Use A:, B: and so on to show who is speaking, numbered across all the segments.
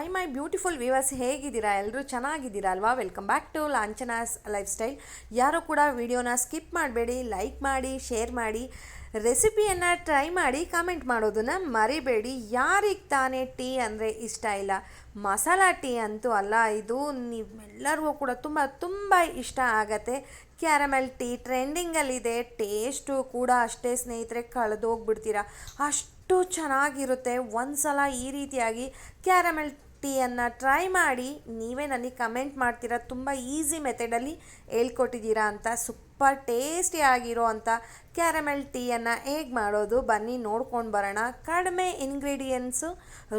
A: I my beautiful viewers ಹೇಗಿದ್ದೀರಾ? ಎಲ್ಲರೂ ಚೆನ್ನಾಗಿದ್ದೀರಾ ಅಲ್ವಾ? Welcome back to ಲಾಂಚನಾಸ್ lifestyle ಯಾರೂ ಕೂಡ ವಿಡಿಯೋನ ಸ್ಕಿಪ್ ಮಾಡಬೇಡಿ ಲೈಕ್ ಮಾಡಿ ಶೇರ್ ಮಾಡಿ ರೆಸಿಪಿಯನ್ನು ಟ್ರೈ ಮಾಡಿ ಕಮೆಂಟ್ ಮಾಡೋದನ್ನು ಮರಿಬೇಡಿ. ಯಾರಿಗೆ ತಾನೇ ಟೀ ಅಂದರೆ ಇಷ್ಟ ಇಲ್ಲ? ಮಸಾಲ ಟೀ ಅಂತೂ ಅಲ್ಲ, ಇದು ನೀವೆಲ್ಲರಿಗೂ ಕೂಡ ತುಂಬ ತುಂಬ ಇಷ್ಟ ಆಗತ್ತೆ. ಕ್ಯಾರಮೆಲ್ ಟೀ ಟ್ರೆಂಡಿಂಗಲ್ಲಿದೆ ಟೇಸ್ಟು ಕೂಡ ಅಷ್ಟೇ ಸ್ನೇಹಿತರೆ, ಕಳೆದೋಗ್ಬಿಡ್ತೀರಾ? ಅಷ್ಟು ಚೆನ್ನಾಗಿರುತ್ತೆ. ಒಂದು ಸಲ ಈ ರೀತಿಯಾಗಿ ಕ್ಯಾರಮೆಲ್ ಟೀಯನ್ನು ಟ್ರೈ ಮಾಡಿ ನೀವೇ ನನಗೆ ಕಮೆಂಟ್ ಮಾಡ್ತೀರಾ, ತುಂಬ ಈಸಿ ಮೆಥಡಲ್ಲಿ ಹೇಳ್ಕೊಟ್ಟಿದ್ದೀರಾ ಅಂತ, ಸೂಪರ್ ಟೇಸ್ಟಿ ಆಗಿರೋ ಅಂಥ ಕ್ಯಾರಮೆಲ್ ಟೀಯನ್ನು ಹೇಗೆ ಮಾಡೋದು ಬನ್ನಿ ನೋಡ್ಕೊಂಡು ಬರೋಣ. ಕಡಿಮೆ ಇಂಗ್ರೀಡಿಯೆಂಟ್ಸು,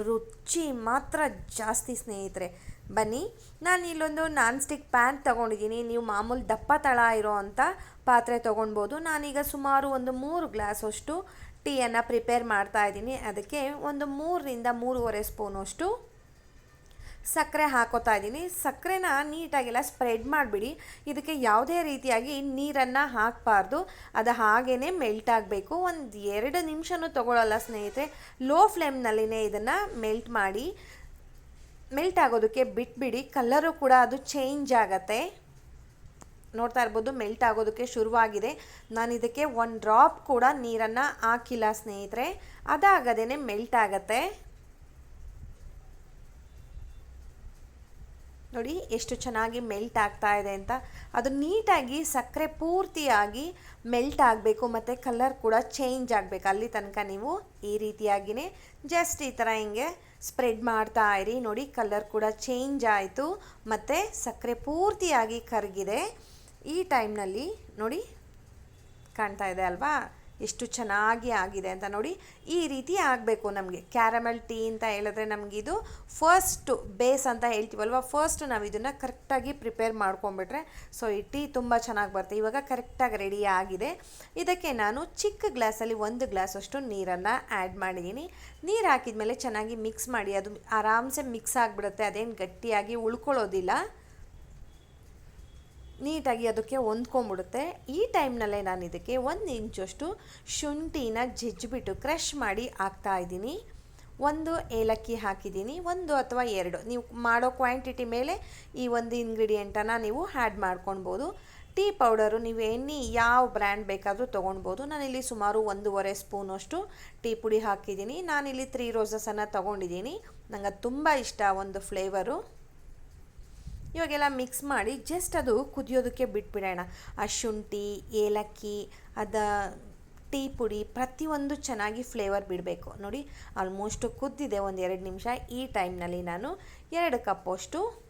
A: ರುಚಿ ಮಾತ್ರ ಜಾಸ್ತಿ ಸ್ನೇಹಿತರೆ. ಬನ್ನಿ, ನಾನು ಇಲ್ಲೊಂದು ನಾನ್ ಸ್ಟಿಕ್ ಪ್ಯಾನ್ ತೊಗೊಂಡಿದ್ದೀನಿ. ನೀವು ಮಾಮೂಲಿ ದಪ್ಪ ತಳ ಇರೋ ಅಂಥ ಪಾತ್ರೆ ತೊಗೊಳ್ಬೋದು ನಾನೀಗ ಸುಮಾರು ಒಂದು ಮೂರು ಗ್ಲಾಸಷ್ಟು ಟೀಯನ್ನು ಪ್ರಿಪೇರ್ ಮಾಡ್ತಾ ಇದ್ದೀನಿ. ಅದಕ್ಕೆ ಒಂದು ಮೂರರಿಂದ ಮೂರುವರೆ ಸ್ಪೂನಷ್ಟು ಸಕ್ಕರೆ ಹಾಕೋತಾ ಇದ್ದೀನಿ. ಸಕ್ಕರೆನ ನೀಟಾಗೆಲ್ಲ ಸ್ಪ್ರೆಡ್ ಮಾಡಿಬಿಡಿ. ಇದಕ್ಕೆ ಯಾವುದೇ ರೀತಿಯಾಗಿ ನೀರನ್ನು ಹಾಕಬಾರ್ದು. ಅದು ಹಾಗೇ ಮೆಲ್ಟ್ ಆಗಬೇಕು. ಒಂದು ಎರಡು ನಿಮಿಷನೂ ತೊಗೊಳ್ಳಲ್ಲ ಸ್ನೇಹಿತರೆ. ಲೋ ಫ್ಲೇಮ್ನಲ್ಲಿನೇ ಇದನ್ನು ಮೆಲ್ಟ್ ಮಾಡಿ. ಮೆಲ್ಟ್ ಆಗೋದಕ್ಕೆ ಬಿಟ್ಬಿಡಿ. ಕಲರು ಕೂಡ ಅದು ಚೇಂಜ್ ಆಗತ್ತೆ. ನೋಡ್ತಾ ಇರ್ಬೋದು ಮೆಲ್ಟ್ ಆಗೋದಕ್ಕೆ ಶುರುವಾಗಿದೆ. ನಾನು ಇದಕ್ಕೆ ಒಂದು ಡ್ರಾಪ್ ಕೂಡ ನೀರನ್ನು ಹಾಕಿಲ್ಲ ಸ್ನೇಹಿತರೆ. ಅದಾಗದೇ ಮೆಲ್ಟ್ ಆಗತ್ತೆ. ನೋಡಿ, ಎಷ್ಟು ಚೆನ್ನಾಗಿ ಮೆಲ್ಟ್ ಆಗ್ತಾ ಇದೆ ಅಂತ. ಅದು ನೀಟಾಗಿ, ಸಕ್ಕರೆ ಪೂರ್ತಿಯಾಗಿ ಮೆಲ್ಟ್ ಆಗಬೇಕು, ಮತ್ತು ಕಲರ್ ಕೂಡ ಚೇಂಜ್ ಆಗಬೇಕು. ಅಲ್ಲಿ ತನಕ ನೀವು ಈ ರೀತಿಯಾಗಿಯೇ ಜಸ್ಟ್ ಈ ಥರ ಹಿಂಗೆ ಸ್ಪ್ರೆಡ್ ಮಾಡ್ತಾ ಇರಿ. ನೋಡಿ ಕಲರ್ ಕೂಡ ಚೇಂಜ್ ಆಯಿತು, ಮತ್ತು ಸಕ್ಕರೆ ಪೂರ್ತಿಯಾಗಿ ಕರಗಿದೆ. ಈ ಟೈಮ್ನಲ್ಲಿ ನೋಡಿ ಕಾಣ್ತಾ ಇದೆ ಅಲ್ವಾ? ಎಷ್ಟು ಚೆನ್ನಾಗಿ ಆಗಿದೆ ಅಂತ ನೋಡಿ. ಈ ರೀತಿ ಆಗಬೇಕು ನಮಗೆ. ಕ್ಯಾರಮೆಲ್ ಟೀ ಅಂತ ಹೇಳಿದ್ರೆ ನಮಗಿದು ಫಸ್ಟು ಬೇಸ್ ಅಂತ ಹೇಳ್ತೀವಲ್ವ? ಫಸ್ಟ್ ನಾವು ಇದನ್ನು ಕರೆಕ್ಟಾಗಿ ಪ್ರಿಪೇರ್ ಮಾಡ್ಕೊಂಬಿಟ್ರೆ ಸೊ ಈ ಟೀ ತುಂಬ ಚೆನ್ನಾಗಿ ಬರುತ್ತೆ. ಇವಾಗ ಕರೆಕ್ಟಾಗಿ ರೆಡಿ ಆಗಿದೆ. ಇದಕ್ಕೆ ನಾನು ಚಿಕ್ಕ ಗ್ಲಾಸಲ್ಲಿ ಒಂದು ಗ್ಲಾಸಷ್ಟು ನೀರನ್ನು ಆ್ಯಡ್ ಮಾಡಿದ್ದೀನಿ. ನೀರು ಹಾಕಿದ ಮೇಲೆ ಚೆನ್ನಾಗಿ ಮಿಕ್ಸ್ ಮಾಡಿ, ಅದು ಆರಾಮ್ಸೆ ಮಿಕ್ಸ್ ಆಗಿಬಿಡುತ್ತೆ. ಅದೇನು ಗಟ್ಟಿಯಾಗಿ ಉಳ್ಕೊಳ್ಳೋದಿಲ್ಲ. ನೀಟಾಗಿ ಅದಕ್ಕೆ ಹೊಂದ್ಕೊಂಬಿಡುತ್ತೆ ಈ ಟೈಮ್ನಲ್ಲೇ ನಾನು ಇದಕ್ಕೆ ಒಂದು ಇಂಚಷ್ಟು ಶುಂಠಿನ ಜಜ್ಜಿಬಿಟ್ಟು ಕ್ರಷ್ ಮಾಡಿ ಹಾಕ್ತಾ ಇದ್ದೀನಿ. ಒಂದು ಏಲಕ್ಕಿ ಹಾಕಿದ್ದೀನಿ. ಒಂದು ಅಥವಾ ಎರಡು. ನೀವು ಮಾಡೋ ಕ್ವಾಂಟಿಟಿ ಮೇಲೆ ಈ ಒಂದು ಇಂಗ್ರೀಡಿಯೆಂಟನ್ನು ನೀವು ಆ್ಯಡ್ ಮಾಡ್ಕೊಳ್ಬೋದು. ಟೀ ಪೌಡರು ನೀವು ಎಣ್ಣೆ ಯಾವ ಬ್ರ್ಯಾಂಡ್ ಬೇಕಾದರೂ ತೊಗೊಳ್ಬೋದು. ನಾನಿಲ್ಲಿ ಸುಮಾರು ಒಂದೂವರೆ ಸ್ಪೂನಷ್ಟು ಟೀ ಪುಡಿ ಹಾಕಿದ್ದೀನಿ. ನಾನಿಲ್ಲಿ ತ್ರೀ ರೋಸಸನ್ನು ತೊಗೊಂಡಿದ್ದೀನಿ. ನಂಗೆ ಅದು ತುಂಬ ಇಷ್ಟ ಒಂದು ಫ್ಲೇವರು. ಇವಾಗೆಲ್ಲ ಮಿಕ್ಸ್ ಮಾಡಿ ಜಸ್ಟ್ ಅದು ಕುದಿಯೋದಕ್ಕೆ ಬಿಟ್ಬಿಡೋಣ. ಆ ಶುಂಠಿ, ಏಲಕ್ಕಿ, ಅದ ಟೀ ಪುಡಿ ಪ್ರತಿಯೊಂದು ಚೆನ್ನಾಗಿ ಫ್ಲೇವರ್ ಬಿಡಬೇಕು. ನೋಡಿ ಆಲ್ಮೋಸ್ಟ್ ಕುದ್ದಿದೆ ಒಂದು ಎರಡು ನಿಮಿಷ. ಈ ಟೈಮ್ನಲ್ಲಿ ನಾನು ಎರಡು ಕಪ್ಪಷ್ಟು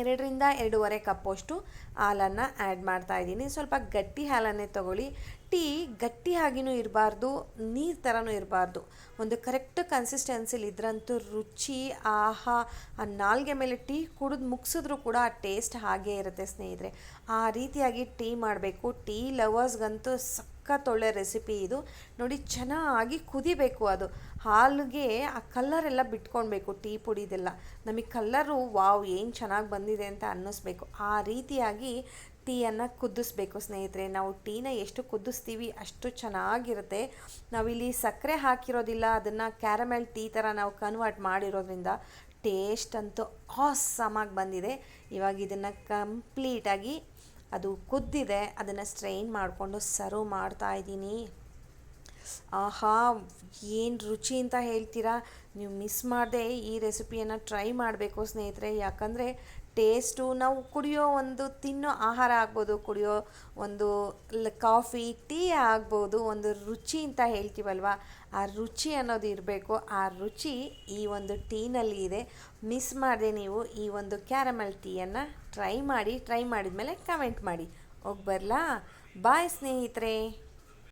A: ಎರಡರಿಂದ ಎರಡೂವರೆ ಕಪ್ಪಷ್ಟು ಹಾಲನ್ನು ಆ್ಯಡ್ ಮಾಡ್ತಾ ಇದ್ದೀನಿ. ಸ್ವಲ್ಪ ಗಟ್ಟಿ ಹಾಲನ್ನೇ ತೊಗೊಳ್ಳಿ. ಟೀ ಗಟ್ಟಿ ಹಾಗಿನೂ ಇರಬಾರ್ದು, ನೀರು ಥರನೂ ಇರಬಾರ್ದು. ಒಂದು ಕರೆಕ್ಟ್ ಕನ್ಸಿಸ್ಟೆನ್ಸಿಲಿ ಇದ್ರಂತೂ ರುಚಿ, ಆಹಾ, ಆ ನಾಲ್ಗೆ ಮೇಲೆ ಟೀ ಕುಡಿದು ಮುಗಿಸಿದ್ರೂ ಕೂಡ ಆ ಟೇಸ್ಟ್ ಹಾಗೇ ಇರುತ್ತೆ ಸ್ನೇಹಿತರೆ. ಆ ರೀತಿಯಾಗಿ ಟೀ ಮಾಡಬೇಕು. ಟೀ ಲವರ್ಸ್ಗಂತೂ ಸಖತ್ತೊಳ್ಳೆ ರೆಸಿಪಿ ಇದು. ನೋಡಿ, ಚೆನ್ನಾಗಿ ಕುದಿಬೇಕು ಅದು. ಹಾಲಿಗೆ ಆ ಕಲ್ಲರೆಲ್ಲ ಬಿಟ್ಕೊಳ್ಬೇಕು ಟೀ ಪುಡಿದೆಲ್ಲ. ನಮಗೆ ಕಲ್ಲರು ವಾವ್, ಏನು ಚೆನ್ನಾಗಿ ಬಂದಿದೆ ಅಂತ ಅನ್ನಿಸ್ಬೇಕು. ಆ ರೀತಿಯಾಗಿ ಟೀಯನ್ನು ಕುದಿಸ್ಬೇಕು ಸ್ನೇಹಿತರೆ. ನಾವು ಟೀನ ಎಷ್ಟು ಕುದಿಸ್ತೀವಿ ಅಷ್ಟು ಚೆನ್ನಾಗಿರುತ್ತೆ. ನಾವಿಲ್ಲಿ ಸಕ್ಕರೆ ಹಾಕಿರೋದಿಲ್ಲ, ಅದನ್ನು ಕ್ಯಾರಮೆಲ್ ಟೀ ಥರ ನಾವು ಕನ್ವರ್ಟ್ ಮಾಡಿರೋದ್ರಿಂದ ಟೇಸ್ಟ್ ಅಂತೂ ಆಸಮಾಗಿ ಬಂದಿದೆ. ಇವಾಗ ಇದನ್ನು ಕಂಪ್ಲೀಟಾಗಿ ಅದು ಕುದ್ದಿದೆ, ಅದನ್ನು ಸ್ಟ್ರೈನ್ ಮಾಡಿಕೊಂಡು ಸರ್ವ್ ಮಾಡ್ತಾ ಇದ್ದೀನಿ. ಆಹಾ, ಏನು ರುಚಿ ಅಂತ ಹೇಳ್ತೀರಾ? ನೀವು ಮಿಸ್ ಮಾಡದೆ ಈ ರೆಸಿಪಿಯನ್ನು ಟ್ರೈ ಮಾಡಬೇಕು ಸ್ನೇಹಿತರೆ. ಯಾಕಂದರೆ ಟೇಸ್ಟು ನಾವು ಕುಡಿಯೋ ಒಂದು ತಿನ್ನೋ ಆಹಾರ ಆಗ್ಬೋದು, ಕುಡಿಯೋ ಒಂದು ಕಾಫಿ ಟೀ ಆಗ್ಬೋದು, ಒಂದು ರುಚಿ ಅಂತ ಹೇಳ್ತೀವಲ್ವ? ಆ ರುಚಿ ಅನ್ನೋದು ಇರಬೇಕು. ಆ ರುಚಿ ಈ ಒಂದು ಟೀನಲ್ಲಿ ಇದೆ. ಮಿಸ್ ಮಾಡಿದೆ ನೀವು ಈ ಒಂದು ಕ್ಯಾರಮಲ್ ಟೀಯನ್ನು ಟ್ರೈ ಮಾಡಿ ಟ್ರೈ ಮಾಡಿದ ಮೇಲೆ ಕಮೆಂಟ್ ಮಾಡಿ. ಹೋಗಿ ಬರಲಾ? ಬಾಯ್ ಸ್ನೇಹಿತರೆ!